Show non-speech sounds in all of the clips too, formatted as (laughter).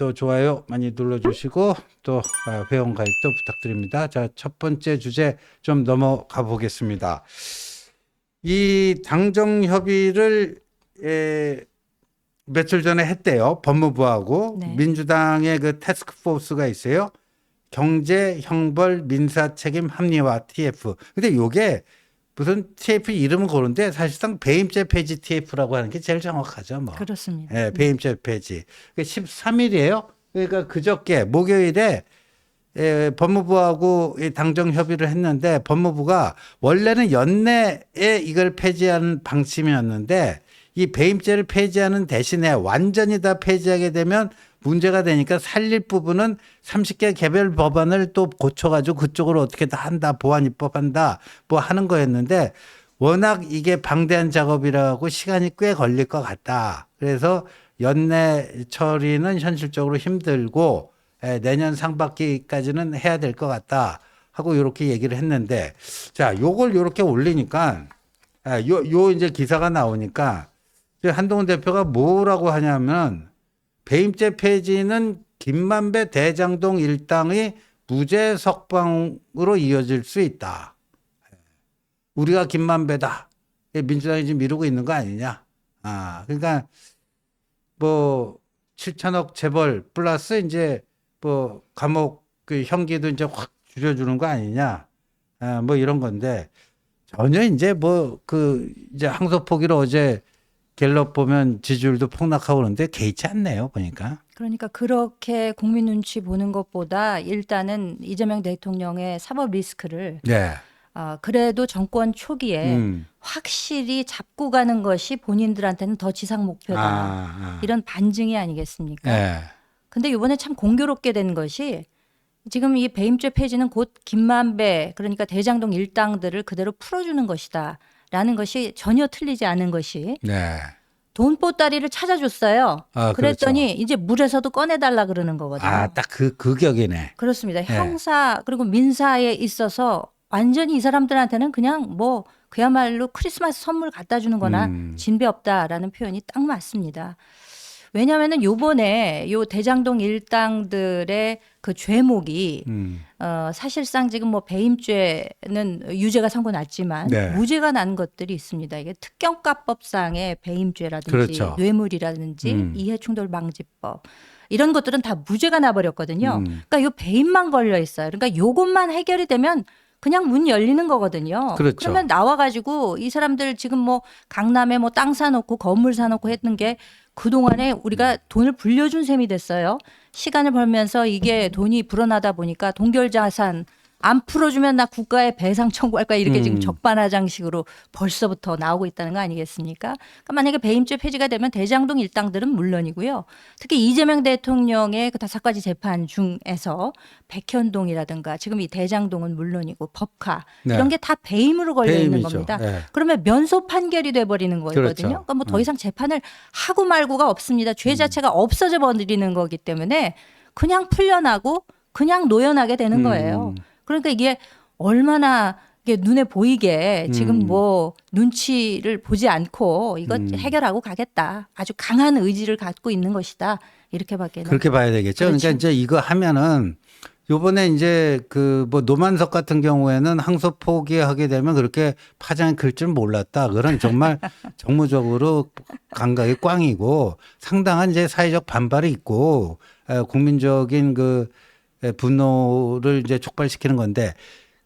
또 좋아요 많이 눌러주시고 또 아, 회원 가입도 부탁드립니다. 자, 첫 번째 주제 좀 넘어가 보겠습니다. 이 당정 협의를 에, 며칠 전에 했대요. 법무부하고 네. 민주당의 그 태스크포스가 있어요. 경제 형벌 민사 책임 합리화 TF. 근데 요게 무슨 TF 이름은 그런데 사실상 배임죄 폐지 TF라고 하는 게 제일 정확하죠. 뭐. 그렇습니다. 예, 배임죄 폐지. 13일이에요. 그러니까 그저께 목요일에 예, 법무부하고 이 당정 협의를 했는데 법무부가 원래는 연내에 이걸 폐지하는 방침이었는데 이 배임죄를 폐지하는 대신에 완전히 다 폐지하게 되면 문제가 되니까 살릴 부분은 30개 개별 법안을 또 고쳐가지고 그쪽으로 어떻게 다 한다 보안 입법한다 뭐 하는 거였는데 워낙 이게 방대한 작업이라고 시간이 꽤 걸릴 것 같다. 그래서 연내 처리는 현실적으로 힘들고 에, 내년 상반기까지는 해야 될 것 같다 하고 이렇게 얘기를 했는데 자 요걸 요렇게 올리니까 아, 요, 요 이제 기사가 나오니까 한동훈 대표가 뭐라고 하냐면 배임죄 폐지는 김만배 대장동 일당의 무죄 석방으로 이어질 수 있다. 우리가 김만배다. 예, 민주당이 지금 미루고 있는 거 아니냐. 아, 그러니까 뭐 7천억 재벌 플러스 이제 뭐 감옥 그 형기도 이제 확 줄여주는 거 아니냐. 아, 뭐 이런 건데 전혀 이제 뭐 그 이제 항소 포기로 어제 갤럽 보면 지지율도 폭락하고 그러는데 개의치 않네요. 보니까. 그러니까 그렇게 국민 눈치 보는 것보다 일단은 이재명 대통령의 사법 리스크를 네. 아, 그래도 정권 초기에 음. 확실히 잡고 가는 것이 본인들한테는 더 지상 목표다. 아, 이런 반증이 아니겠습니까? 네. 근데 이번에 참 공교롭게 된 것이 지금 이 배임죄 폐지는 곧 김만배 그러니까 대장동 일당들을 그대로 풀어주는 것이다. 라는 것이 전혀 틀리지 않은 것이 네. 돈보따리를 찾아줬어요. 아, 그랬더니 이제 물에서도 꺼내달라 그러는 거거든요. 아, 딱 그, 그 격이네. 그렇습니다. 네. 형사 그리고 민사에 있어서 완전히 이 사람들한테는 그냥 뭐 그야말로 크리스마스 선물 갖다 주는 거나 음. 진배 없다라는 표현이 딱 맞습니다. 왜냐하면은 요번에 요 대장동 일당들의 그 죄목이 음. 어 사실상 지금 뭐 배임죄는 유죄가 선고 났지만 네. 무죄가 난 것들이 있습니다. 이게 특경가법상의 배임죄라든지 그렇죠. 뇌물이라든지 음. 이해충돌방지법 이런 것들은 다 무죄가 나버렸거든요. 음. 그러니까 요 배임만 걸려 있어요. 그러니까 요것만 해결이 되면 그냥 문 열리는 거거든요. 그렇죠. 러면 나와가지고 이 사람들 지금 뭐 강남에 뭐 땅 사놓고 건물 사놓고 했는 게 그동안에 우리가 돈을 불려준 셈이 됐어요. 시간을 벌면서 이게 돈이 불어나다 보니까 동결 자산 안 풀어주면 나 국가에 배상 청구할 거야 이렇게 지금 음. 적반하장식으로 벌써부터 나오고 있다는 거 아니겠습니까? 그러니까 만약에 배임죄 폐지가 되면 대장동 일당들은 물론이고요. 특히 이재명 대통령의 그 다섯 가지 재판 중에서 백현동이라든가 지금 이 대장동은 물론이고 법카 네. 이런 게 다 배임으로 걸려 있는 배임이죠. 겁니다. 네. 그러면 면소 판결이 돼 버리는 거거든요. 그렇죠. 그러니까 뭐더 음. 이상 재판을 하고 말고가 없습니다. 죄 자체가 없어져 버리는 거기 때문에 그냥 풀려나고 그냥 노연하게 되는 거예요. 음. 그러니까 이게 얼마나 이게 눈에 보이게 지금 음. 뭐 눈치를 보지 않고 이거 음. 해결하고 가겠다. 아주 강한 의지를 갖고 있는 것이다. 이렇게밖에 그렇게 봐야 되겠죠. 그러니까 그렇죠. 이제 이거 하면은 요번에 이제 그 뭐 노만석 같은 경우에는 항소 포기하게 되면 그렇게 파장이 클 줄 몰랐다. 그런 정말 (laughs) 정무적으로 감각이 꽝이고 상당한 이제 사회적 반발이 있고 에, 국민적인 그 에, 분노를 이제 촉발시키는 건데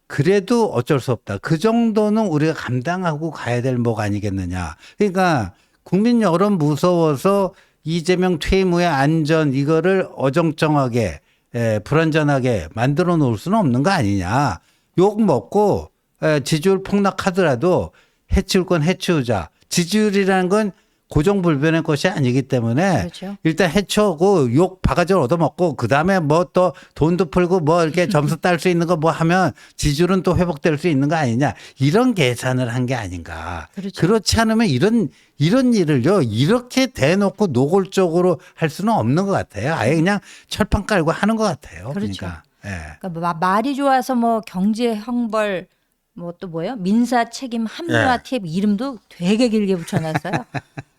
그래도 어쩔 수 없다. 그 정도는 우리가 감당하고 가야 될 목 아니겠느냐. 그러니까 국민 여론 무서워서 이재명 퇴임 후의 안전 이거를 어정쩡하게 에, 불안전하게 만들어 놓을 수는 없는 거 아니냐. 욕 먹고 에, 지지율 폭락하더라도 해치울 건 해치우자. 지지율이라는 건 고정불변의 것이 아니기 때문에 그렇죠. 일단 해쳐고 욕 바가지를 얻어먹고 그 다음에 뭐 또 돈도 풀고 뭐 이렇게 (laughs) 점수 딸 수 있는 거 뭐 하면 지지율은 또 회복될 수 있는 거 아니냐 이런 계산을 한 게 아닌가. 그렇죠. 그렇지 않으면 이런 이런 일을요 이렇게 대놓고 노골적으로 할 수는 없는 것 같아요. 아예 그냥 철판 깔고 하는 것 같아요. 그 그렇죠. 러니까 예. 그러니까 마- 말이 좋아서 뭐 경제 형벌 뭐 또 뭐예요? 민사 책임 합리화 네. TF 이름도 되게 길게 붙여놨어요. (laughs)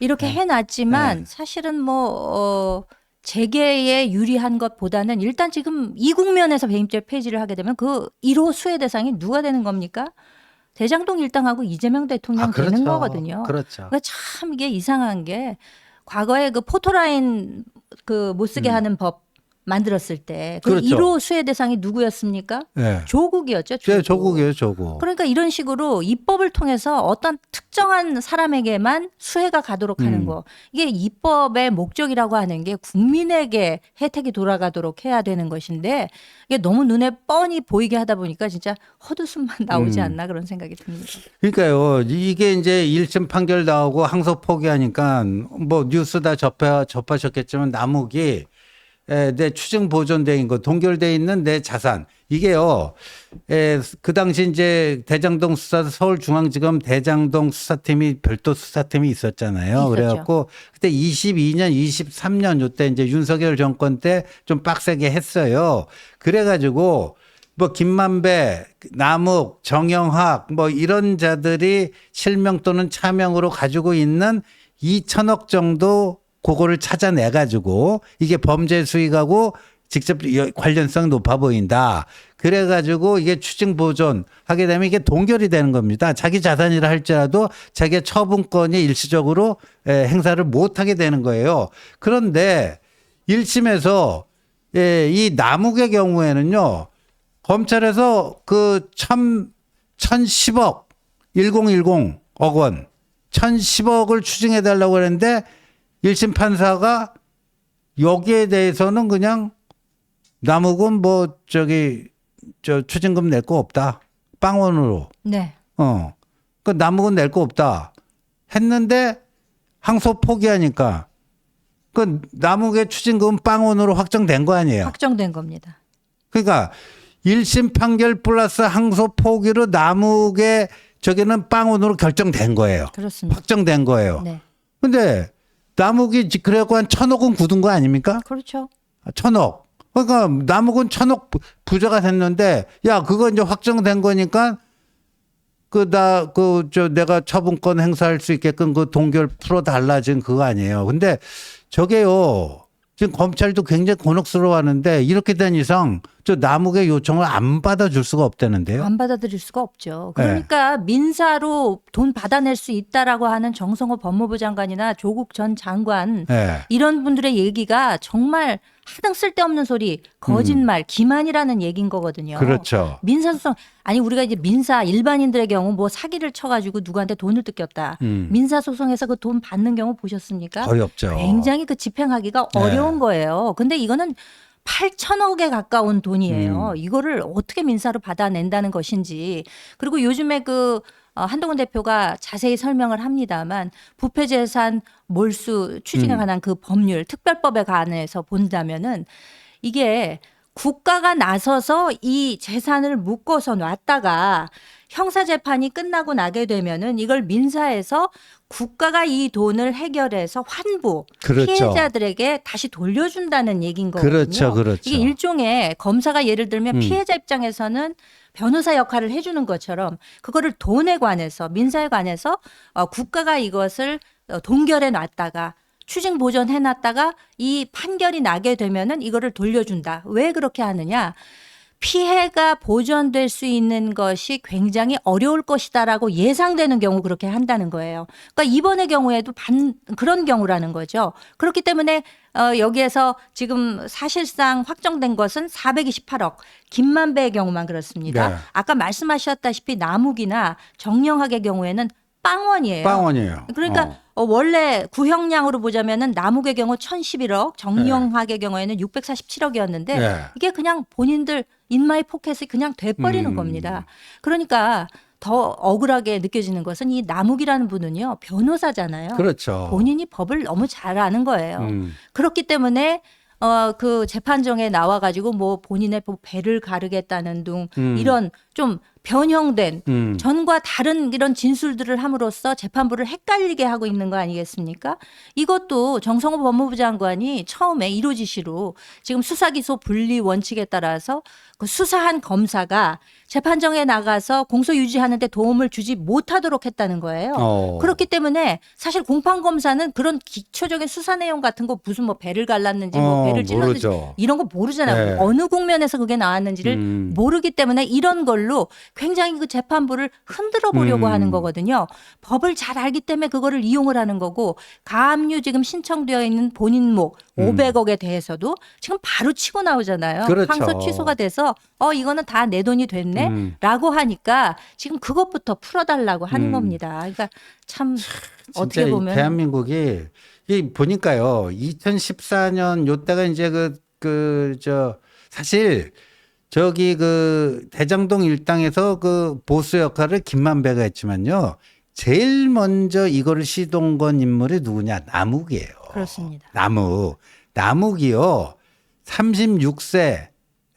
이렇게 해놨지만 네. 사실은 뭐 어, 재계에 유리한 것보다는 일단 지금 이 국면에서 배임죄 폐지를 하게 되면 그 1호 수혜 대상이 누가 되는 겁니까? 대장동 일당하고 이재명 대통령 되는 거거든요. 아, 그렇죠. 그러니까 참 이게 이상한 게 과거에 그 포토라인 그 못 쓰게 하는 법 만들었을 때그 음. 그렇죠. 1호 수혜 대상이 누구였습니까? 네. 조국이었죠. 제 조국이에요, 조국. 그러니까 이런 식으로 입법을 통해서 어떤 특정한 사람에게만 수혜가 가도록 하는 음. 거. 이게 입법의 목적이라고 하는 게 국민에게 혜택이 돌아가도록 해야 되는 것인데 이게 너무 눈에 뻔히 보이게 하다 보니까 진짜 헛웃음만 (laughs) 나오지 음. 않나 그런 생각이 듭니다. 그러니까요. 이게 이제 1심 판결 나오고 항소 포기하니까 뭐 뉴스 다 접하, 접하셨겠지만 남욱이 에, 내 추증 보존돼 있는 거 동결돼 있는 내 자산 이게요. 에, 그 당시 이제 대장동 수사 서울중앙지검 대장동 수사팀이 별도 수사팀이 있었잖아요. 있었죠. 그래갖고 그때 22년, 23년 요때 이제 윤석열 정권 때 좀 빡세게 했어요. 그래가지고 뭐 김만배, 남욱, 정영학 뭐 이런 자들이 실명 또는 차명으로 가지고 있는 2천억 정도 그거를 찾아내 가지고 이게 범죄 수익하고 직접 여- 관련성 높아 보인다. 그래 가지고 이게 추징 보존 하게 되면 이게 동결이 되는 겁니다. 자기 자산이라 할지라도 자기의 처분권이 일시적으로 에, 행사를 못 하게 되는 거예요. 그런데 1심에서 예, 이 남욱의 경우에는요. 검찰에서 그 천, 1010억, 1010억 원, 1010억을 추징해 달라고 그랬는데 1심 판사가 여기에 대해서는 그냥 남욱은 뭐 저기 저 추징금 낼 거 없다. 빵원으로. 네. 어. 그 남욱은 낼 거 없다. 했는데 항소 포기하니까 그 남욱의 추징금 빵원으로 확정된 거 아니에요. 확정된 겁니다. 그러니까 1심 판결 플러스 항소 포기로 남욱의 저기는 빵원으로 결정된 거예요. 그렇습니다. 확정된 거예요. 네. 근데 남욱이 지- 그래갖고 한 천억은 굳은 거 아닙니까? 그렇죠. 천억. 그러니까 남욱은 천억 부- 부자가 됐는데 야 그거 이제 확정된 거니까 그 나 그 저 내가 처분권 행사할 수 있게끔 그 동결 풀어 달라진 그거 아니에요. 근데 저게요. 지금 검찰도 굉장히 곤혹스러워하는데 이렇게 된 이상 저 남욱의 요청을 안 받아줄 수가 없다는데요. 안 받아들일 수가 없죠. 네. 그러니까 민사로 돈 받아낼 수 있다라고 하는 정성호 법무부 장관이나 조국 전 장관 예. 이런 분들의 얘기가 정말 하등 쓸데없는 소리, 거짓말, 기만이라는 얘기인 거거든요. 음. 그렇죠. 민사 소송 아니 우리가 이제 민사 일반인들의 경우 뭐 사기를 쳐가지고 누구한테 돈을 뜯겼다. 음. 민사 소송에서 그 돈 받는 경우 보셨습니까? 거의 없죠. 굉장히 그 집행하기가 네. 어려운 거예요. 근데 이거는 8천억에 가까운 돈이에요. 음. 이거를 어떻게 민사로 받아낸다는 것인지. 그리고 요즘에 그 어, 한동훈 대표가 자세히 설명을 합니다만 부패 재산 몰수 추징에 음. 관한 그 법률 특별법에 관해서 본다면은 이게 국가가 나서서 이 재산을 묶어서 놨다가 형사 재판이 끝나고 나게 되면은 이걸 민사에서 국가가 이 돈을 해결해서 환부 그렇죠. 피해자들에게 다시 돌려준다는 얘기인 거거든요. 그렇죠, 그렇죠. 이게 일종의 검사가 예를 들면 음. 피해자 입장에서는 변호사 역할을 해주는 것처럼 그거를 돈에 관해서 민사에 관해서 어, 국가가 이것을 어, 동결해 놨다가 추징 보존해 놨다가 이 판결이 나게 되면은 이거를 돌려준다. 왜 그렇게 하느냐? 피해가 보존될 수 있는 것이 굉장히 어려울 것이다라고 예상되는 경우 그렇게 한다는 거예요. 그러니까 이번의 경우에도 반 그런 경우라는 거죠. 그렇기 때문에 어 여기에서 지금 사실상 확정된 것은 428억 김만배의 경우만 그렇습니다. 네. 아까 말씀하셨다시피 남욱이나 정영학의 경우에는 빵원이에요. 빵원이에요. 그러니까 어. 어, 원래 구형량으로 보자면은 남욱의 경우 1,011억, 정영학의 경우에는 647억이었는데 네. 이게 그냥 본인들 인마이 포켓이 그냥 돼버리는 음. 겁니다. 그러니까 더 억울하게 느껴지는 것은 이 남욱이라는 분은요 변호사잖아요. 그렇죠. 본인이 법을 너무 잘 아는 거예요. 음. 그렇기 때문에 어 그 재판정에 나와 가지고 뭐 본인의 뭐 배를 가르겠다는 등 음. 이런 좀 변형된 음. 전과 다른 이런 진술들을 함으로써 재판부를 헷갈리게 하고 있는 거 아니겠습니까? 이것도 정성호 법무부 장관이 처음에 1호 지시로 지금 수사기소 분리 원칙에 따라서 그 수사한 검사가 재판정에 나가서 공소 유지하는데 도움을 주지 못하도록 했다는 거예요. 어. 그렇기 때문에 사실 공판 검사는 그런 기초적인 수사 내용 같은 거 무슨 뭐 배를 갈랐는지 뭐 어, 배를 찔렀는지 모르죠. 이런 거 모르잖아요. 네. 어느 국면에서 그게 나왔는지를 음. 모르기 때문에 이런 걸로 굉장히 그 재판부를 흔들어 보려고 음. 하는 거거든요. 법을 잘 알기 때문에 그거를 이용을 하는 거고 가압류 지금 신청되어 있는 본인목 500억에 대해서도 지금 바로 치고 나오잖아요. 음. 그렇죠. 항소 취소가 돼서 어 이거는 다 내 돈이 됐네. 음. 라고 하니까 지금 그것부터 풀어달라고 하는 음. 겁니다. 그러니까 참 어떻게 이 보면 대한민국이 이 보니까요. 2014년 요때가 이제 그 그 저 사실 저기 그 대장동 일당에서 그 보수 역할을 김만배가 했지만요. 제일 먼저 이거를 시동 건 인물이 누구냐? 남욱이에요. 그렇습니다. 남욱. 남욱이요. 36세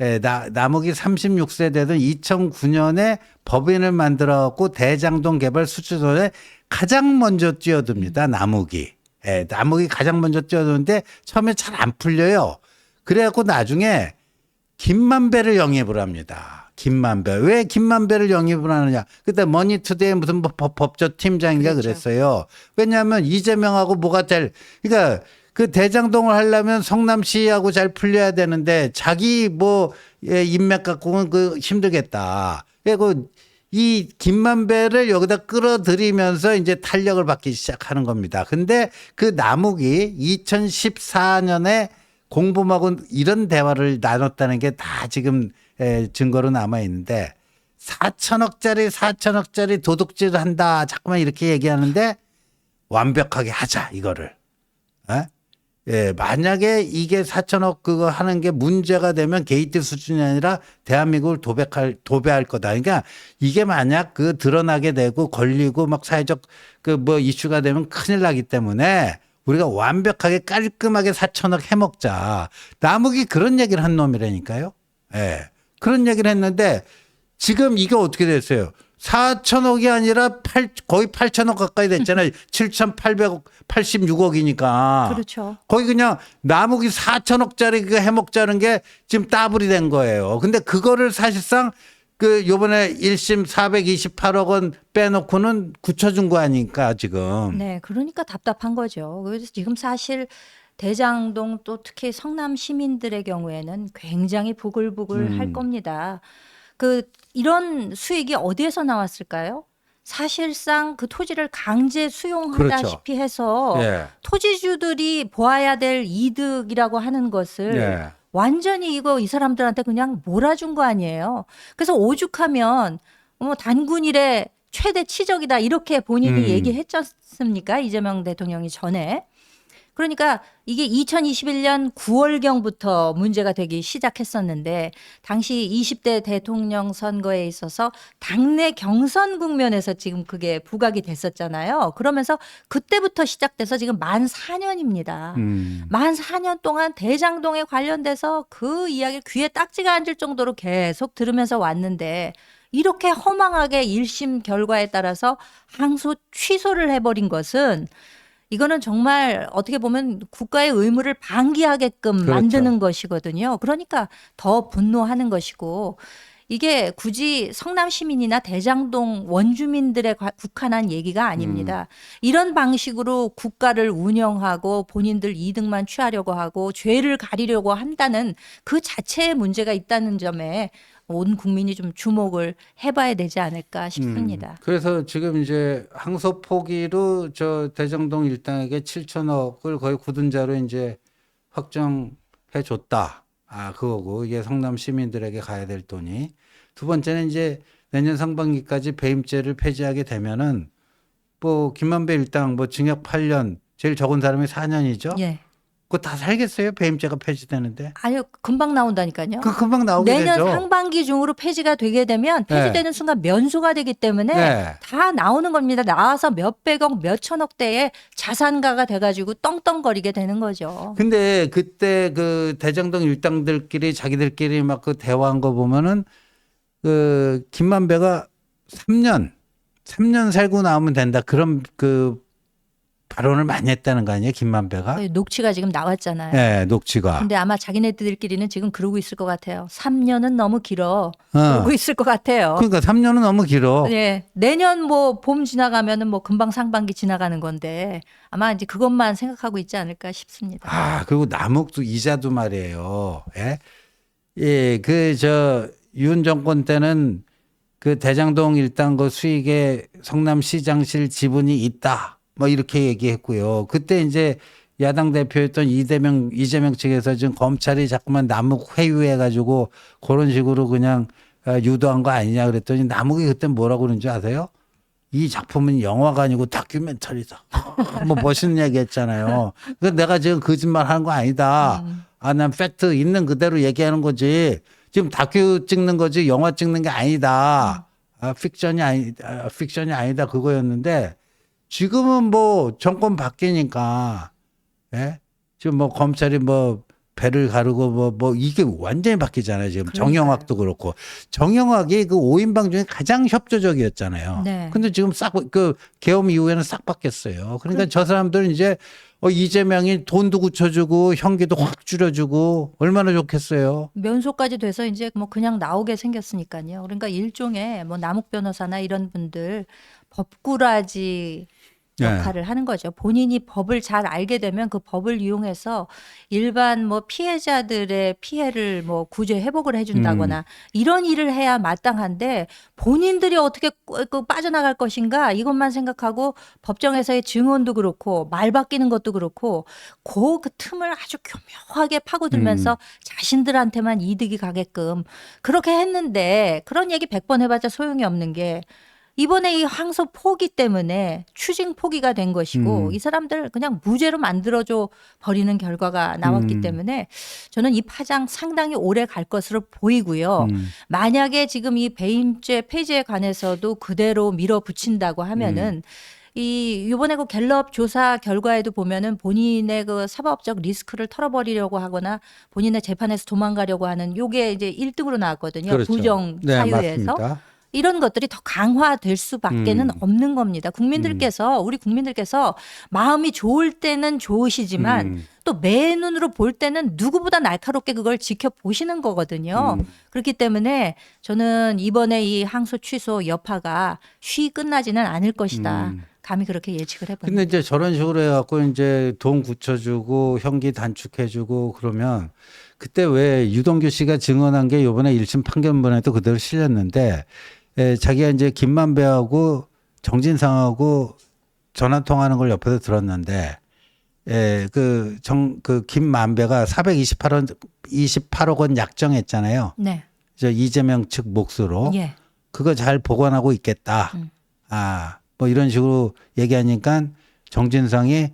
예, 나, 남욱이 36세 되던 2009년에 법인을 만들어 갖고 대장동 개발 수주전에 가장 먼저 뛰어듭니다. 남욱이. 예, 남욱이 가장 먼저 뛰어드는데 처음에 잘 안 풀려요. 그래 갖고 나중에 김만배를 영입을 합니다. 김만배. 왜 김만배를 영입을 하느냐? 그때 머니투데이 무슨 뭐 법, 법조 팀장인가 그렇죠. 그랬어요. 왜냐하면 이재명하고 뭐가 될, 그러니까 그 대장동을 하려면 성남시하고 잘 풀려야 되는데 자기 뭐 예, 인맥 갖고는 그 힘들겠다. 그리고 이 김만배를 여기다 끌어들이면서 이제 탄력을 받기 시작하는 겁니다. 근데 그 남욱이 2014년에 공범하고 이런 대화를 나눴다는 게 다 지금 에, 증거로 남아 있는데 4천억짜리 4천억짜리 도둑질 한다. 자꾸만 이렇게 얘기하는데 완벽하게 하자 이거를. 에? 예, 만약에 이게 4천억 그거 하는 게 문제가 되면 게이트 수준이 아니라 대한민국을 도백할, 도배할 거다. 그러니까 이게 만약 그 드러나게 되고 걸리고 막 사회적 그 뭐 이슈가 되면 큰일 나기 때문에 우리가 완벽하게 깔끔하게 4천억 해먹자. 남욱이 그런 얘기를 한 놈이라니까요. 예. 그런 얘기를 했는데 지금 이게 어떻게 됐어요? 4천억이 아니라 8, 거의 8천억 가까이 됐잖아요. (laughs) 7,800억, 86억이니까. 그렇죠. 거의 그냥 남욱이 4천억짜리 그 해먹자는 게 지금 따블이 된 거예요. 근데 그거를 사실상 그 요번에 1심 428억 원 빼놓고는 굳혀준 거 아닙니까 지금. 네, 그러니까 답답한 거죠. 그래서 지금 사실 대장동 또 특히 성남 시민들의 경우에는 굉장히 부글부글 할 음. 겁니다. 그 이런 수익이 어디에서 나왔을까요? 사실상 그 토지를 강제 수용하다시피 해서 예. 토지주들이 보아야 될 이득이라고 하는 것을 예. 완전히 이거 이 사람들한테 그냥 몰아준 거 아니에요. 그래서 오죽하면 뭐 단군일의 최대 치적이다 이렇게 본인이 음. 얘기했지 않습니까? 이재명 대통령이 전에. 그러니까 이게 2021년 9월경부터 문제가 되기 시작했었는데 당시 20대 대통령 선거에 있어서 당내 경선 국면에서 지금 그게 부각이 됐었잖아요. 그러면서 그때부터 시작돼서 지금 만 4년입니다. 음. 만 4년 동안 대장동에 관련돼서 그 이야기를 귀에 딱지가 앉을 정도로 계속 들으면서 왔는데 이렇게 허망하게 1심 결과에 따라서 항소 취소를 해버린 것은 이거는 정말 어떻게 보면 국가의 의무를 방기하게끔 그렇죠. 만드는 것이거든요. 그러니까 더 분노하는 것이고 이게 굳이 성남 시민이나 대장동 원주민들에 과- 국한한 얘기가 아닙니다. 이런 방식으로 국가를 운영하고 본인들 이득만 취하려고 하고 죄를 가리려고 한다는 그 자체에 문제가 있다는 점에 온 국민이 좀 주목을 해봐야 되지 않을까 싶습니다. 음. 그래서 지금 이제 항소 포기로 저 대정동 일당에게 7천억을 거의 굳은 자로 이제 확정해 줬다. 아, 그거고 이게 성남 시민들에게 가야 될 돈이. 두 번째는 이제 내년 상반기까지 배임죄를 폐지하게 되면은 뭐 김만배 일당 뭐 징역 8년 제일 적은 사람이 4년이죠. 예. 그거 다 살겠어요? 배임죄가 폐지되는데. 아니요, 금방 나온다니까요. 그 금방 나오게 내년 되죠. 상반기 중으로 폐지가 되게 되면 폐지되는 순간 면수가 되기 때문에 네. 다 나오는 겁니다. 나와서 몇 백억, 몇 천억대의 자산가가 돼가지고 떵떵거리게 되는 거죠. 근데 그때 그 대장동 일당들끼리 자기들끼리 막 그 대화한 거 보면은 그 김만배가 3년 3년 살고 나오면 된다. 그런 그 발언을 많이 했다는 거 아니에요, 김만배가? 네, 녹취가 지금 나왔잖아요. 네, 녹취가. 근데 아마 자기네들끼리는 지금 그러고 있을 것 같아요. 3년은 너무 길어. 어. 그러고 있을 것 같아요. 그러니까 3년은 너무 길어. 네, 내년 뭐 봄 지나가면은 뭐 금방 상반기 지나가는 건데 아마 이제 그것만 생각하고 있지 않을까 싶습니다. 아, 그리고 남욱도 이자도 말이에요. 예? 예, 그, 저, 윤 정권 때는 그 대장동 일당 그 수익에 성남시장실 지분이 있다. 뭐 이렇게 얘기했고요. 그때 이제 야당 대표였던 이재명, 이재명 측에서 지금 검찰이 자꾸만 남욱 회유해 가지고 그런 식으로 그냥 아, 유도한 거 아니냐 그랬더니 남욱이 그때 뭐라고 그러는지 아세요? 이 작품은 영화가 아니고 다큐멘터리다. (laughs) 뭐 멋있는 얘기 했잖아요. 그 내가 지금 거짓말 하는 거 아니다. 아, 난 팩트 있는 그대로 얘기하는 거지. 지금 다큐 찍는 거지 영화 찍는 게 아니다. 아, 픽션이 아니, 아, 픽션이 아니다. 그거였는데 지금은 뭐 정권 바뀌니까, 예? 지금 뭐 검찰이 뭐 배를 가르고 뭐, 뭐 이게 완전히 바뀌잖아요. 지금 그러니까요. 정영학도 그렇고. 정영학이 그 5인방 중에 가장 협조적이었잖아요. 네. 근데 지금 싹, 그 계엄 이후에는 싹 바뀌었어요. 그러니까 저 사람들은 이제 어, 이재명이 돈도 굳혀주고 형기도 확 줄여주고 얼마나 좋겠어요. 면소까지 돼서 이제 뭐 그냥 나오게 생겼으니까요. 그러니까 일종의 뭐 남욱 변호사나 이런 분들 법꾸라지 네. 역할을 하는 거죠. 본인이 법을 잘 알게 되면 그 법을 이용해서 일반 뭐 피해자들의 피해를 뭐 구제 회복을 해준다거나 음. 이런 일을 해야 마땅한데 본인들이 어떻게 꾸- 그 빠져나갈 것인가 이것만 생각하고 법정에서의 증언도 그렇고 말 바뀌는 것도 그렇고 그, 그 틈을 아주 교묘하게 파고들면서 자신들한테만 이득이 가게끔 그렇게 했는데 그런 얘기 100번 해봤자 소용이 없는 게 이번에 이 항소 포기 때문에 추징 포기가 된 것이고 음. 이 사람들 그냥 무죄로 만들어줘 버리는 결과가 나왔기 음. 때문에 저는 이 파장 상당히 오래 갈 것으로 보이고요. 음. 만약에 지금 이 배임죄 폐지에 관해서도 그대로 밀어붙인다고 하면은 이 이번에 그 갤럽 조사 결과에도 보면은 본인의 그 사법적 리스크를 털어버리려고 하거나 본인의 재판에서 도망가려고 하는 요게 이제 1등으로 나왔거든요. 부정 네, 사유에서. 맞습니다. 이런 것들이 더 강화될 수밖에는 음. 없는 겁니다. 국민들께서 우리 국민들께서 마음이 좋을 때는 좋으시지만 음. 또매 눈으로 볼 때는 누구보다 날카롭게 그걸 지켜보시는 거거든요. 음. 그렇기 때문에 저는 이번에 이 항소 취소 여파가 쉬 끝나지는 않을 것이다. 음. 감히 그렇게 예측을 해봅니다. 근데 이제 저런 식으로 해갖고 이제 돈 굳혀주고 형기 단축해주고 그러면 그때 왜 유동규 씨가 증언한 게 요번에 1심 판결문에도 그대로 실렸는데 에, 자기가 이제 김만배하고 정진상하고 전화 통화하는 걸 옆에서 들었는데 에, 그 정, 그 김만배가 428원, 28억 원 약정했잖아요. 네. 저 이재명 측 몫으로. 예. 그거 잘 보관하고 있겠다. 음. 아, 뭐 이런 식으로 얘기하니까 정진상이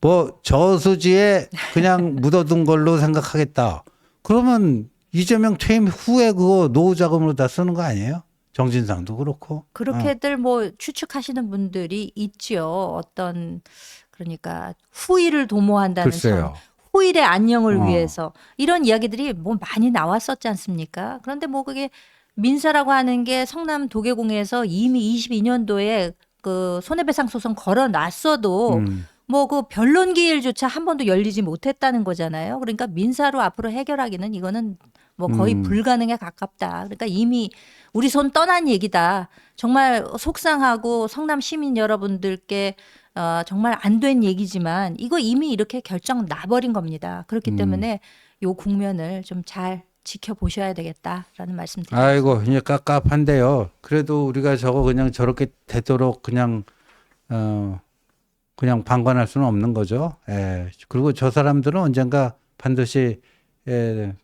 뭐 저수지에 그냥 (laughs) 묻어둔 걸로 생각하겠다. 그러면 이재명 퇴임 후에 그거 노후 자금으로 다 쓰는 거 아니에요? 정진상도 그렇고. 어. 그렇게들 뭐 추측하시는 분들이 있지요. 어떤 그러니까 후일을 도모한다는 글쎄요. 점. 후일의 안녕을 어. 위해서 이런 이야기들이 뭐 많이 나왔었지 않습니까? 그런데 뭐 그게 민사라고 하는 게 성남 도계공에서 이미 22년도에 그 손해배상 소송 걸어 놨어도 음. 뭐 그 변론 기일조차 한 번도 열리지 못했다는 거잖아요. 그러니까 민사로 앞으로 해결하기는 이거는 뭐 거의 음. 불가능에 가깝다. 그러니까 이미 우리 손 떠난 얘기다. 정말 속상하고 성남 시민 여러분들께 어, 정말 안 된 얘기지만 이거 이미 이렇게 결정 나버린 겁니다. 그렇기 음. 때문에 요 국면을 좀 잘 지켜보셔야 되겠다라는 말씀 드립니다. 아이고, 이제 깝깝한데요. 그래도 우리가 저거 그냥 저렇게 되도록 그냥, 어, 그냥 방관할 수는 없는 거죠. 예. 그리고 저 사람들은 언젠가 반드시, 예,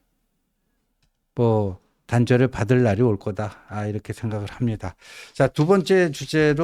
뭐, 단죄를 받을 날이 올 거다. 아, 이렇게 생각을 합니다. 자, 두 번째 주제로